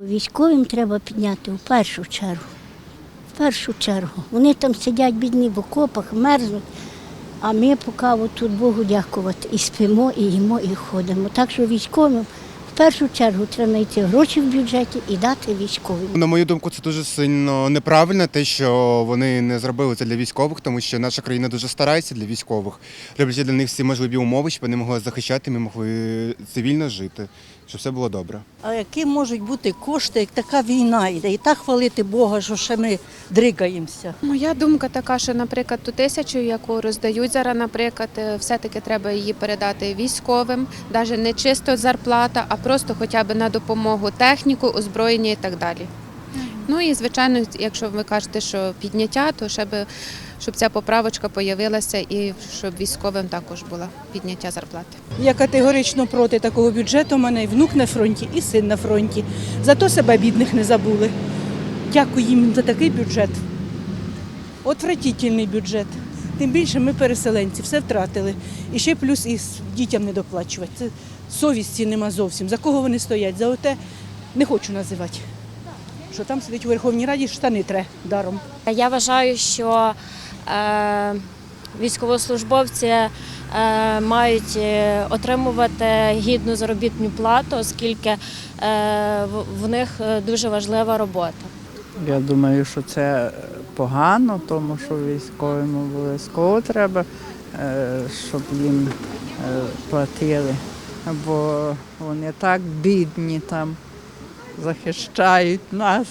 Військовим треба підняти в першу чергу. В першу чергу. Вони там сидять бідні в окопах, мерзнуть. А ми поки тут Богу дякувати. І спимо, і їмо, і ходимо. Так що військовим першу чергу треба знайти гроші в бюджеті і дати військовим. На мою думку, це дуже сильно неправильно, те, що вони не зробили це для військових, тому що наша країна дуже старається для військових, роблять для них всі можливі умови, щоб вони могли захищати, ми могли цивільно жити, щоб все було добре. А які можуть бути кошти, як така війна йде? І так хвалити Бога, що ще ми дригаємося. Моя думка така, що, наприклад, ту тисячу, яку роздають зараз, наприклад, е, все-таки треба її передати військовим, навіть не чисто зарплата, а просто хоча б на допомогу техніку, озброєння і так далі. Ну і звичайно, якщо ви кажете, що підняття, то ще би, щоб ця поправочка появилася і щоб військовим також було підняття зарплати. Я категорично проти такого бюджету. У мене і внук на фронті, і син на фронті. Зато себе бідних не забули. Дякую їм за такий бюджет. Отвратительний бюджет. Тим більше ми переселенці, все втратили. І ще плюс і дітям не доплачувати. Це совісті нема зовсім. За кого вони стоять? За оте не хочу називати. Що там сидить у Верховній Раді, штани тре даром. Я вважаю, що е, військовослужбовці е, мають е, отримувати гідну заробітну плату, оскільки е, в- в них е, дуже важлива робота. Я думаю, що це погано, тому що військовим обов'язково треба, е, щоб їм е, платили. Бо вони так бідні там захищають нас.